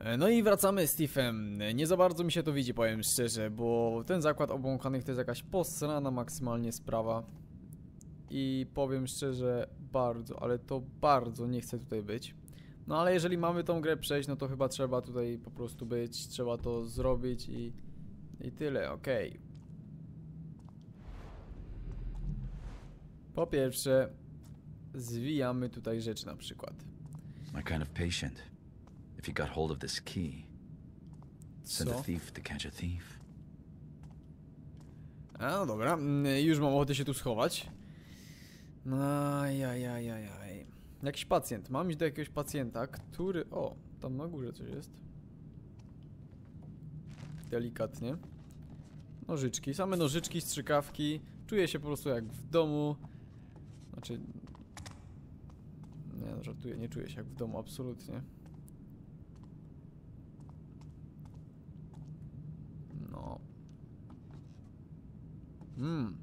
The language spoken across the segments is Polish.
E, No i wracamy z Tiffem. Nie za bardzo mi się to widzi, powiem szczerze, bo ten zakład obłąkanych to jest jakaś posrana maksymalnie sprawa. I powiem szczerze, bardzo, ale to bardzo nie chcę tutaj być. No ale jeżeli mamy tą grę przejść, no to chyba trzeba tutaj po prostu być, trzeba to zrobić i, i tyle, okej. Po pierwsze, zwijamy tutaj rzeczy na przykład. My kind of patient. If you got hold of this key, send a thief to catch a thief. A, no dobra, mm, już mam ochotę się tu schować. Ajajajajaj. Jakiś pacjent. Mam iść do jakiegoś pacjenta, który... O, tam na górze coś jest. Delikatnie. Nożyczki, same nożyczki, strzykawki. Czuję się po prostu jak w domu. Znaczy... Nie, no, żartuję, nie czuję się jak w domu, absolutnie. No. Hmm.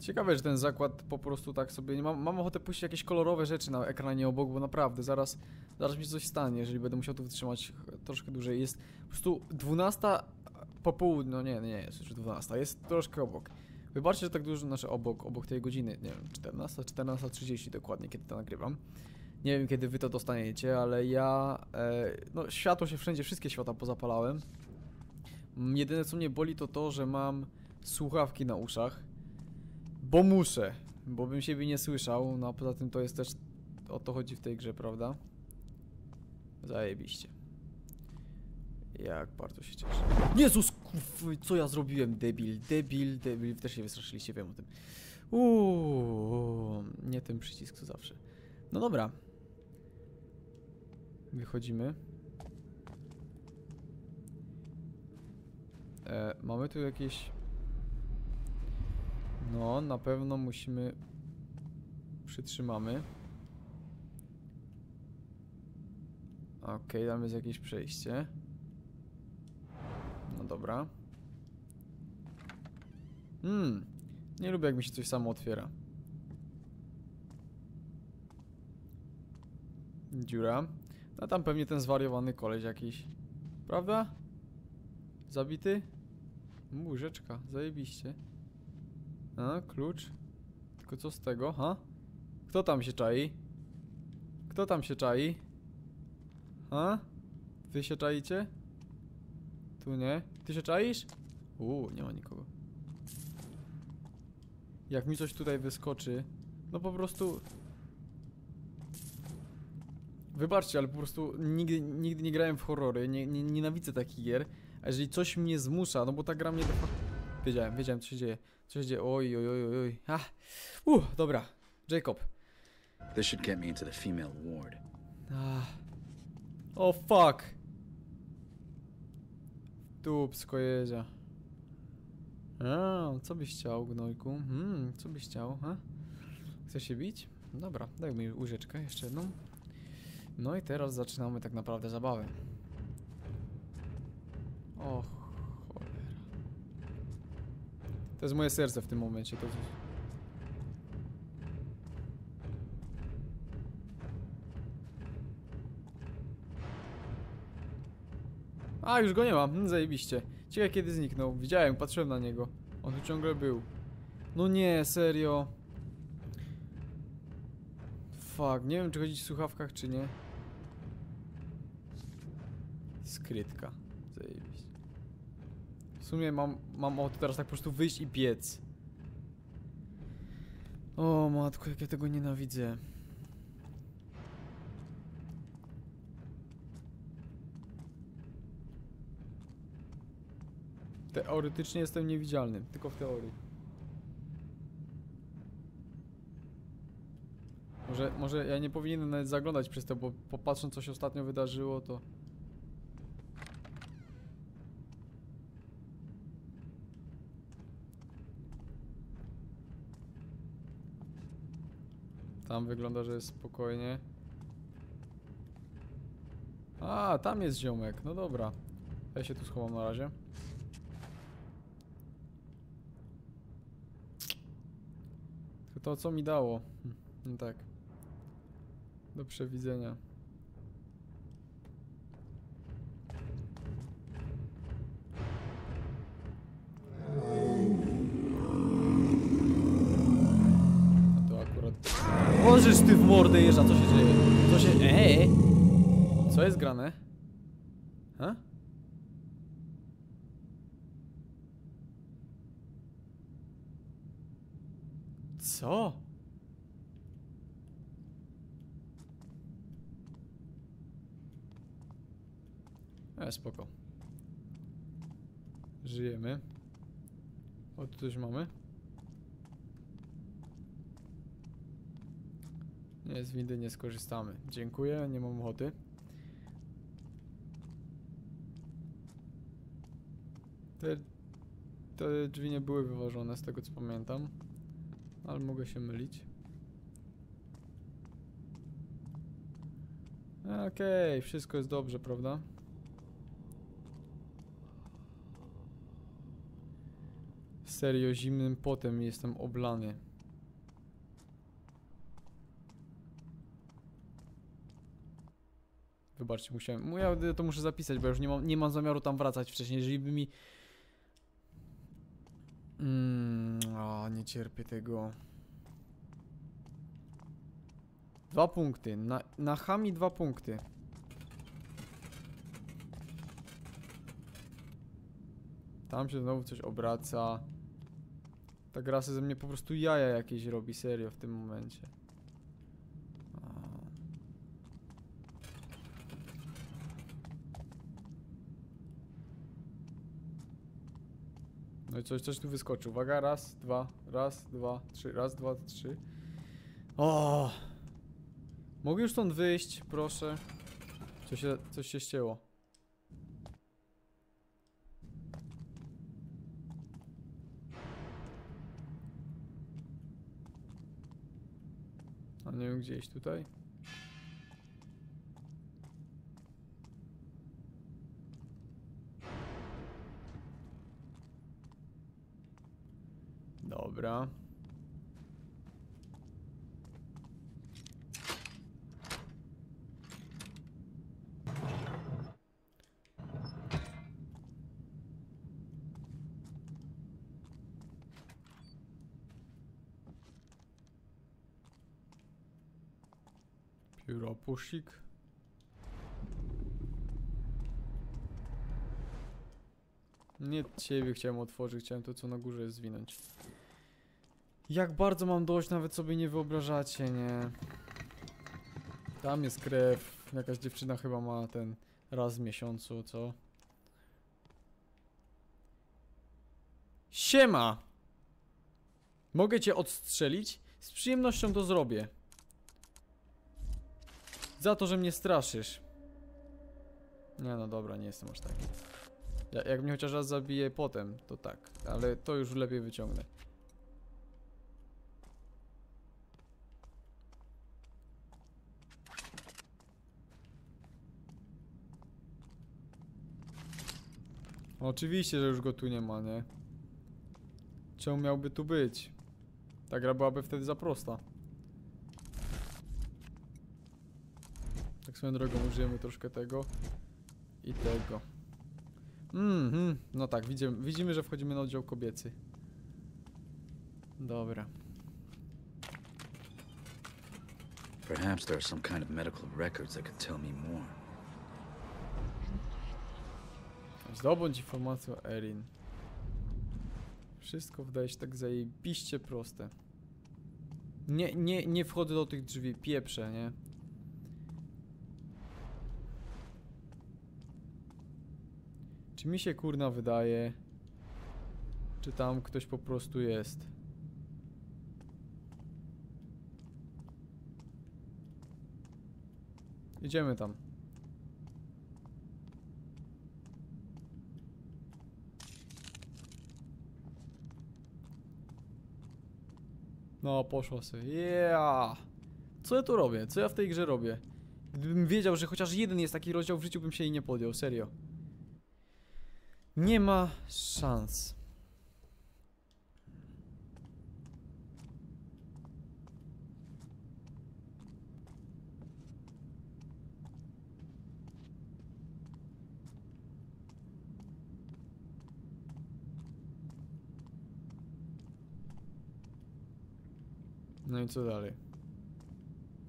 Ciekawe, że ten zakład po prostu tak sobie nie mam, mam ochotę puścić jakieś kolorowe rzeczy na ekranie obok, bo naprawdę zaraz, zaraz mi się coś stanie, jeżeli będę musiał tu wytrzymać troszkę dłużej. Jest po prostu 12 po południu, no nie, nie jest już 12, jest troszkę obok. Wybaczcie, że tak dużo, znaczy obok, obok tej godziny, nie wiem, 14, 14.30 dokładnie, kiedy to nagrywam. Nie wiem, kiedy wy to dostaniecie, ale ja, e, no światło się wszędzie, wszystkie światła pozapalałem. Mm, Jedyne co mnie boli to to, że mam słuchawki na uszach. Bo muszę, bo bym siebie nie słyszał, no a poza tym to jest też, o to chodzi w tej grze, prawda? Zajebiście. Jak bardzo się cieszę. Jezus, kuf, co ja zrobiłem? Debil, debil, debil. Też się wystraszyliście, wiem o tym. Uuu, nie ten przycisk co zawsze. No dobra. Wychodzimy. E, mamy tu jakieś... No, na pewno musimy... Przytrzymamy. Okej, tam jest jakieś przejście. No dobra. Hmm. Nie lubię jak mi się coś samo otwiera. Dziura. No tam pewnie ten zwariowany koleś jakiś. Prawda? Zabity? Łóżeczka, zajebiście. A, klucz. Tylko co z tego, ha? Kto tam się czai? Kto tam się czai? Ha? Wy się czaicie? Tu nie. Ty się czaisz? Uuu, nie ma nikogo. Jak mi coś tutaj wyskoczy, no po prostu... Wybaczcie, ale po prostu nigdy, nigdy nie grałem w horrory, nie, nie, nienawidzę takich gier. A jeżeli coś mnie zmusza, no bo ta gra mnie. Wiedziałem, wiedziałem co się dzieje. Co się dzieje, oj, oj, oj, oj. Ah. Uh, dobra. Jacob. This should get me into the female ward. Ah. O fuck. Dupsko jedzia. A, co byś chciał, gnojku? Hmm, co byś chciał, ha? Chcesz się bić? Dobra, daj mi łyżeczkę, jeszcze jedną. No i teraz zaczynamy tak naprawdę zabawę. O cholera. To jest moje serce w tym momencie, to jest... A, już go nie ma. Hmm, zajebiście. Ciekawe kiedy zniknął. Widziałem, patrzyłem na niego. On tu ciągle był. No nie, serio. Fuck, nie wiem czy chodzić w słuchawkach czy nie. Skrytka. Sumie mam, mam ochotę teraz tak po prostu wyjść i biec. O matko, jak ja tego nienawidzę. Teoretycznie jestem niewidzialny, tylko w teorii. Może, może ja nie powinienem nawet zaglądać przez to, bo popatrząc co się ostatnio wydarzyło, to... Tam wygląda, że jest spokojnie. A, tam jest ziomek, no dobra. Ja się tu schowam na razie. To co mi dało. Hm, tak. Do przewidzenia. Mordę jeżdża, co się dzieje? Co się... Co jest grane? Ha? Co? E, spoko. Żyjemy. O, tu coś mamy? Nie, z windy nie skorzystamy. Dziękuję, nie mam ochoty. Te, te drzwi nie były wyważone, z tego co pamiętam. Ale mogę się mylić. Okej, wszystko jest dobrze, prawda? Serio, zimnym potem jestem oblany. Wybaczcie, musiałem. Ja to muszę zapisać, bo już nie mam, nie mam zamiaru tam wracać wcześniej. Jeżeli by mi. Mm, nie cierpię tego. Dwa punkty. Na, na Hami dwa punkty. Tam się znowu coś obraca. Ta gra ze mnie po prostu jaja jakieś robi, serio, w tym momencie. No i coś, coś tu wyskoczy. Uwaga, raz, dwa, raz, dwa, trzy, raz, dwa, trzy. O! Mogę już stąd wyjść, proszę? Coś się, coś się ścięło. A nie wiem, gdzieś tutaj? Dobra. Pióropuszik. Nie ciebie chciałem otworzyć, chciałem to co na górze zwinąć. Jak bardzo mam dość, nawet sobie nie wyobrażacie, nie? Tam jest krew. Jakaś dziewczyna chyba ma ten raz w miesiącu, co? Siema! Mogę cię odstrzelić? Z przyjemnością to zrobię. Za to, że mnie straszysz. Nie no dobra, nie jestem aż taki. Ja, jak mnie chociaż raz zabije potem, to tak. Ale to już lepiej wyciągnę. Oczywiście, że już go tu nie ma, nie? Czemu miałby tu być? Ta gra byłaby wtedy za prosta. Tak swoją drogą użyjemy troszkę tego i tego. Mhm, no tak, widzimy, widzimy, że wchodzimy na oddział kobiecy. Dobra. Perhaps there are some kind of medical records that could tell me more. Zdobądź informację o Erin. Wszystko wydaje się tak zajebiście proste. Nie, nie, nie wchodzę do tych drzwi, pieprzę, nie? Czy mi się kurna wydaje? Czy tam ktoś po prostu jest? Idziemy tam. No, poszło sobie. Yeah! Co ja tu robię? Co ja w tej grze robię? Gdybym wiedział, że chociaż jeden jest taki rozdział w życiu, bym się jej nie podjął, serio. Nie ma szans. No i co dalej?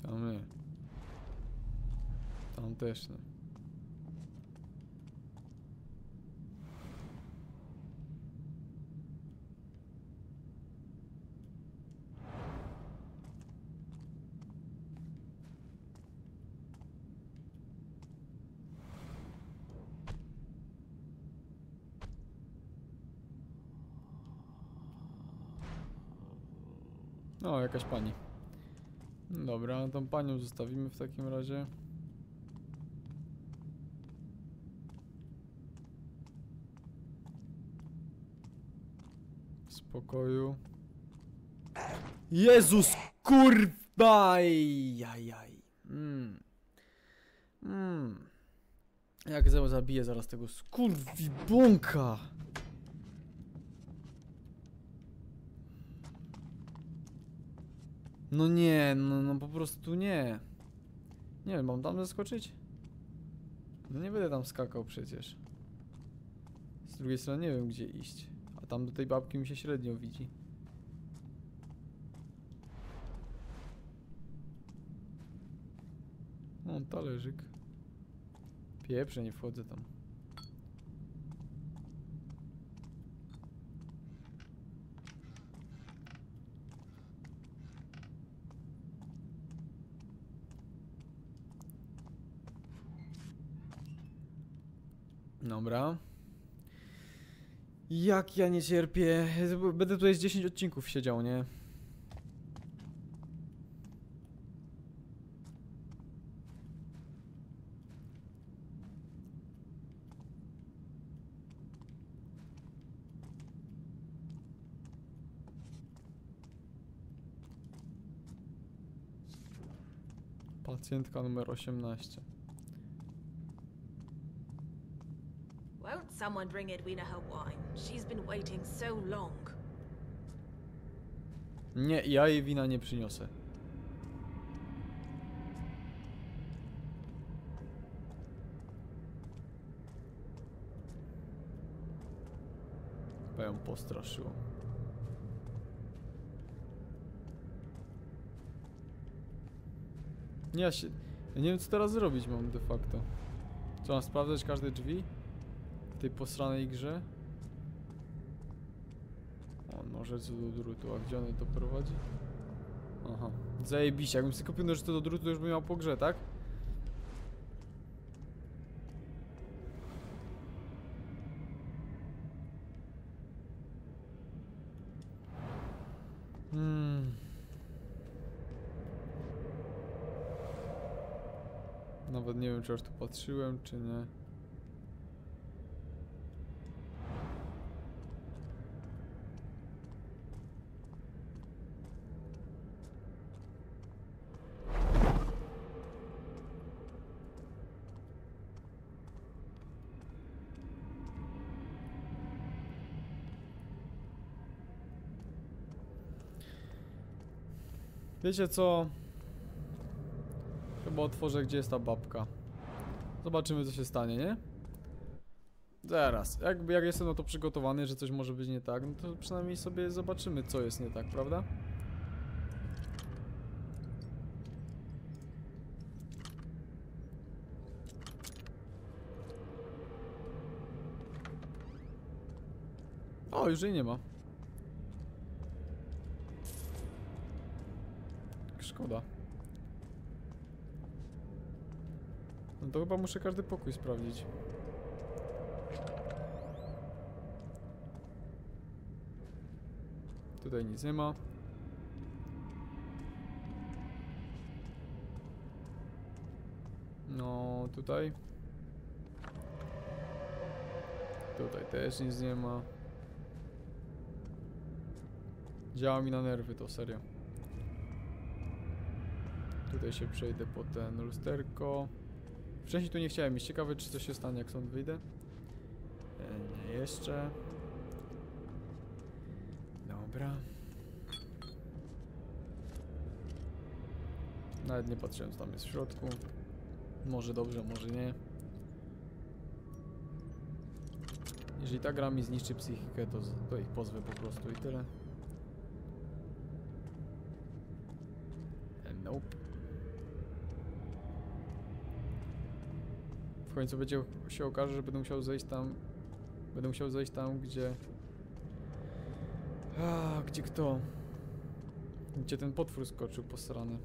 Tam nie. Tam też nie. O, jakaś pani. Dobra, tą panią zostawimy w takim razie. Spokoju. Jezus kurwa! Jajaj. Mm. Mm. Jak za- zabiję zaraz tego skurwibunka! No nie, no, no po prostu nie. Nie wiem, mam tam zaskoczyć? No nie będę tam skakał przecież. Z drugiej strony nie wiem gdzie iść. A tam do tej babki mi się średnio widzi. O, talerzyk. Pieprze, nie wchodzę tam. Dobra. Jak ja nie cierpię. Będę tutaj z 10 odcinków siedział, nie? Pacjentka numer 18. Won't someone bring Edwina her wine? She's been waiting so long. Nie, ja jej wina nie przyniosę. Chyba ją postraszyło. Nie, ja się... Ja nie wiem co teraz zrobić mam de facto. Co, mam sprawdzać każde drzwi? Tej posranej grze? O, nożec do drutu, a gdzie one to prowadzi? Aha, zajebiście, jakbym sobie kupił nożec do drutu, to już bym miał po grze, tak? Hmm. Nawet nie wiem, czy aż tu patrzyłem, czy nie. Wiecie co? Chyba otworzę, gdzie jest ta babka. Zobaczymy, co się stanie, nie? Zaraz. Jakby jak jestem na to przygotowany, że coś może być nie tak, no to przynajmniej sobie zobaczymy, co jest nie tak, prawda? O, już jej nie ma. Szkoda. No to chyba muszę każdy pokój sprawdzić. Tutaj nic nie ma. No, tutaj. Tutaj też nic nie ma. Działa mi na nerwy to, serio. Tutaj się przejdę po ten lusterko. Wcześniej tu nie chciałem iść. Ciekawe, czy coś się stanie, jak stąd wyjdę. E, nie jeszcze. Dobra. Nawet nie patrzyłem, co tam jest w środku. Może dobrze, może nie. Jeżeli ta gra mi zniszczy psychikę, to, to ich pozwę po prostu i tyle. E, Nope. W końcu będzie się okaże, że będę musiał zejść tam. Będę musiał zejść tam, gdzie. A, gdzie kto? Gdzie ten potwór skoczył posrany.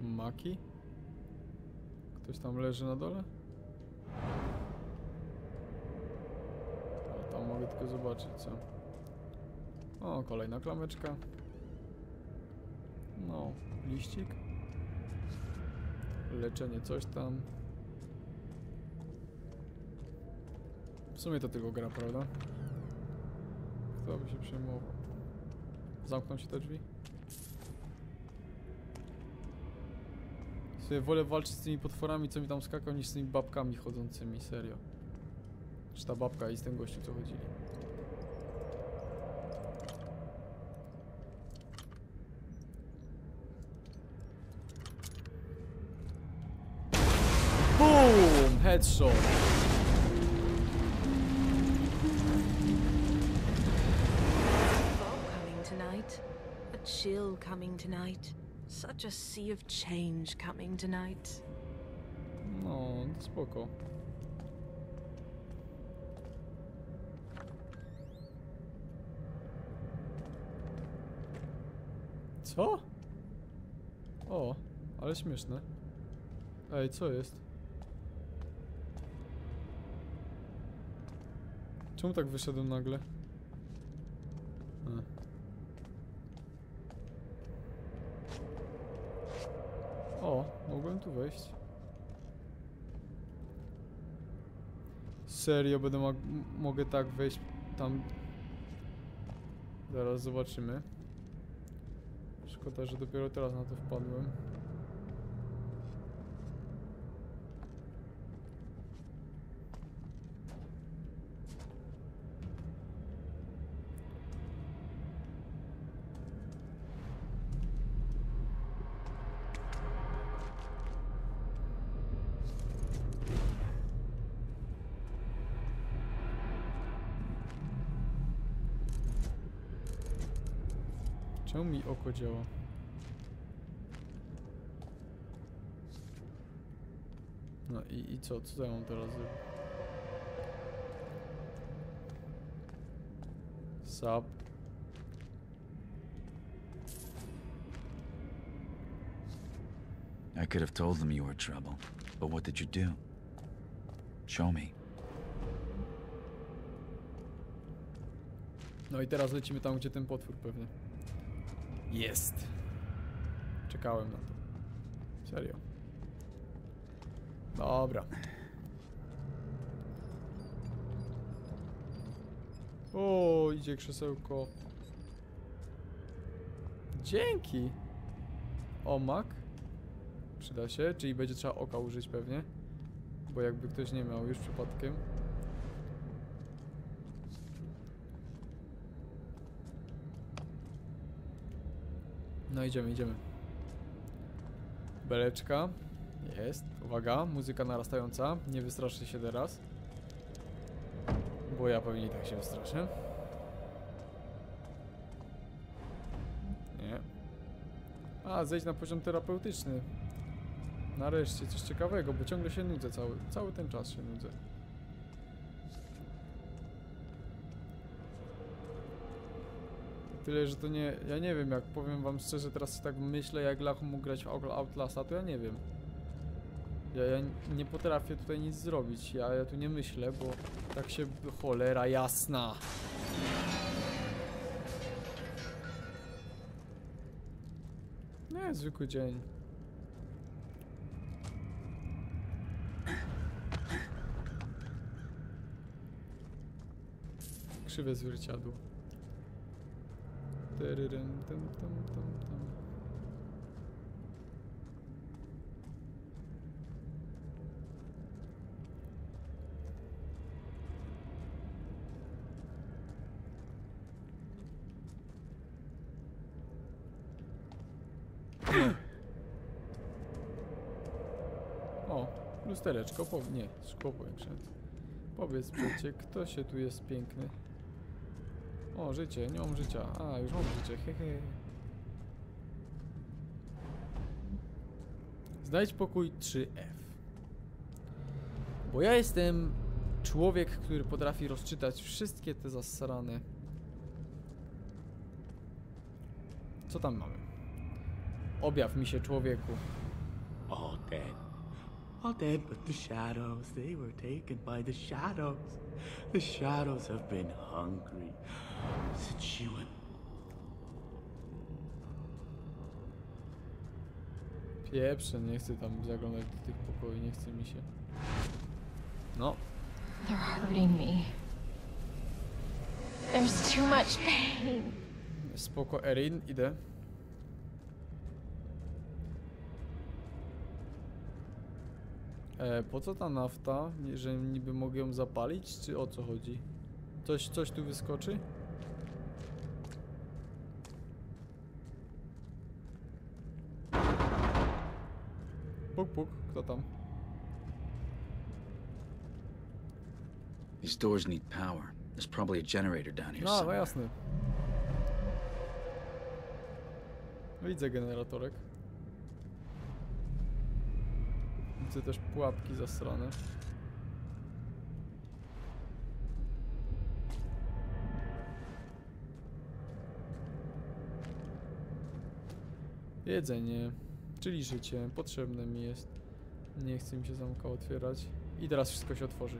Maki? Ktoś tam leży na dole? O, tam mogę tylko zobaczyć co. O, kolejna klameczka. No, liścik. Leczenie coś tam. W sumie to tylko gra, prawda? Kto by się przejmował? Zamkną się te drzwi? Sobie wolę walczyć z tymi potworami, co mi tam skakał, niż z tymi babkami chodzącymi, serio. Czy ta babka i z tym gościu, co chodzili. Boom! Headshot! Fog coming tonight. A chill coming tonight. Such a sea of change coming tonight. No, spoko. Co? O, ale śmieszne. Ej, co jest? Czemu tak wyszedłem nagle? O, mogłem tu wejść. Serio, będę mo mogę tak wejść tam. Zaraz zobaczymy. Szkoda, że dopiero teraz na to wpadłem. Działa? No i, i co? Co ja mam teraz? Sub. I could have told them you were trouble, but what did you do? Show me. No i teraz lecimy tam, gdzie ten potwór pewnie. Jest. Czekałem na to. Serio. Dobra. O, idzie krzesełko. Dzięki. Omak. Przyda się, czyli będzie trzeba oka użyć pewnie. Bo jakby ktoś nie miał już przypadkiem. No idziemy, idziemy. Beleczka. Jest. Uwaga, muzyka narastająca. Nie wystraszy się teraz. Bo ja pewnie i tak się wystraszę. Nie. A, zejdź na poziom terapeutyczny. Nareszcie coś ciekawego, bo ciągle się nudzę cały, cały ten czas się nudzę. Tyle, że to nie. Ja nie wiem, jak powiem wam szczerze, teraz tak myślę, jak Lach mógł grać w Out- Outlasta, to ja nie wiem. Ja, ja nie potrafię tutaj nic zrobić. Ja, ja tu nie myślę, bo tak się. Cholera jasna. Nie, zwykły dzień. Krzywe zwierciadło. Tyryrym, tym, tym, tym, tym. Nie. O, lustereczko, po... nie, szkło powiększone. Powiedz przecie, kto się tu jest piękny? O, życie, nie mam życia. A, już mam życie, hehe. Znajdź pokój 3F. Bo ja jestem człowiek, który potrafi rozczytać wszystkie te zasrane. Co tam mamy? Objaw mi się człowieku. All dead. All dead but the shadows. They were taken by the shadows. The shadows have been hungry went. Pieprze, nie chcę tam zaglądać do tych pokoi, nie chce mi się. No, They're hurting me. There's too much pain. spoko Erin, idę. E, po co ta nafta? Że niby mogę ją zapalić, czy o co chodzi? Coś, coś tu wyskoczy? Puk, puk, kto tam? These doors need power. There's probably a generator down here No, no somewhere. jasne. Widzę generatorek. Widzę też pułapki zasrane. Jedzenie, czyli życie, potrzebne mi jest. Nie chce mi się zamka otwierać. I teraz wszystko się otworzy.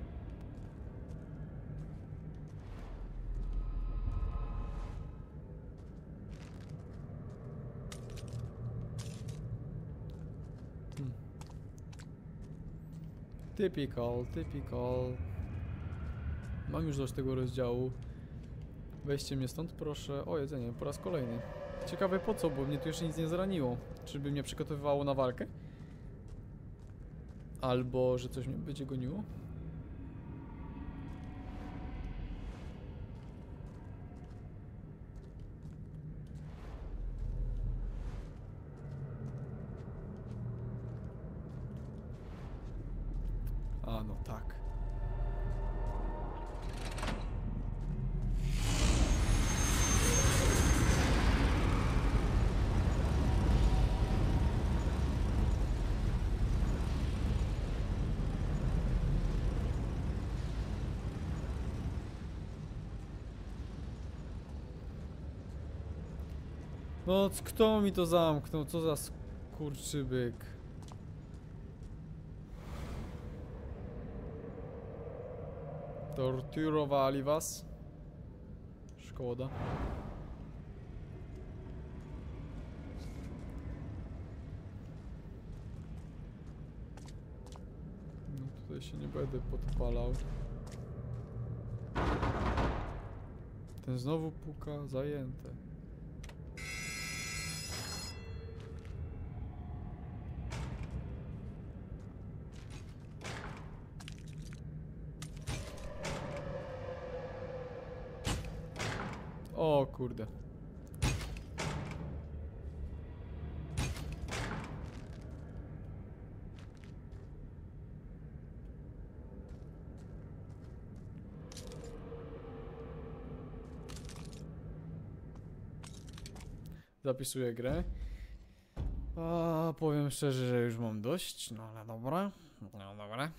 Typical, typical. Mam już dość tego rozdziału. Weźcie mnie stąd, proszę. O, jedzenie, po raz kolejny. Ciekawe po co, bo mnie tu jeszcze nic nie zraniło. Czy by mnie przygotowywało na walkę? Albo, że coś mnie będzie goniło? A, no tak. No, kto mi to zamknął? Co za skurczybyk? Torturowali was? Szkoda. No tutaj się nie będę podpalał. Ten znowu puka zajęte. O kurde. Zapisuję grę. A powiem szczerze, że już mam dość, no ale dobra. No dobra.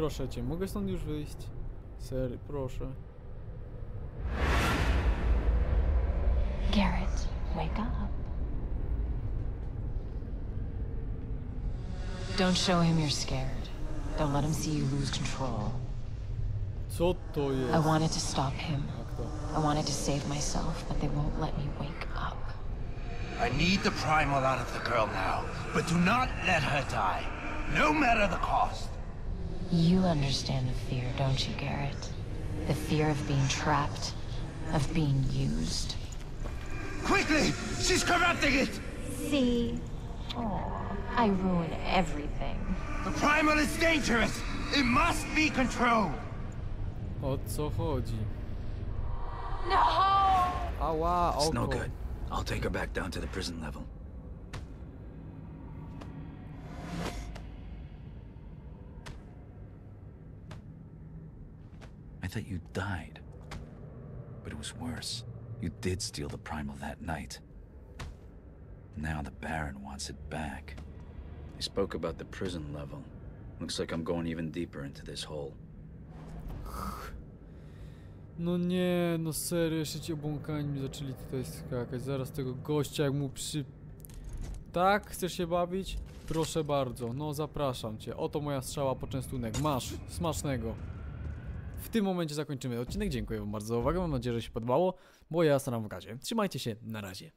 Proszę cię, mogę stąd już wyjść? Sery, proszę. Garrett, wake up. Don't show him you're scared. Don't let him see you lose control. Co to jest? I wanted to stop him. I wanted to save myself, but they won't let me wake up. I need the primal out of the girl now, but do not let her die, no matter the cost. You understand the fear, don't you, Garrett? The fear of being trapped, of being used. Quickly! She's corrupting it! See? Oh, I ruin everything. The primal is dangerous! It must be controlled! O co chodzi? No! Ała, It's no good. I'll take her back down to the prison level. Thought you died. But it was worse. You did steal the primal that night. Now the Baron wants it back. He spoke about the prison level. Looks like I'm going even deeper into this hole. No nie, no serio, jeszcze ci obłąkani mi zaczęli tutaj skakać. Zaraz tego gościa jak mu przy... Tak? Chcesz się bawić? Proszę bardzo, no zapraszam cię. Oto moja strzała poczęstunek. Masz, smacznego. W tym momencie zakończymy odcinek. Dziękuję wam bardzo za uwagę. Mam nadzieję, że się podobało, bo ja staram w gazie. Trzymajcie się, na razie.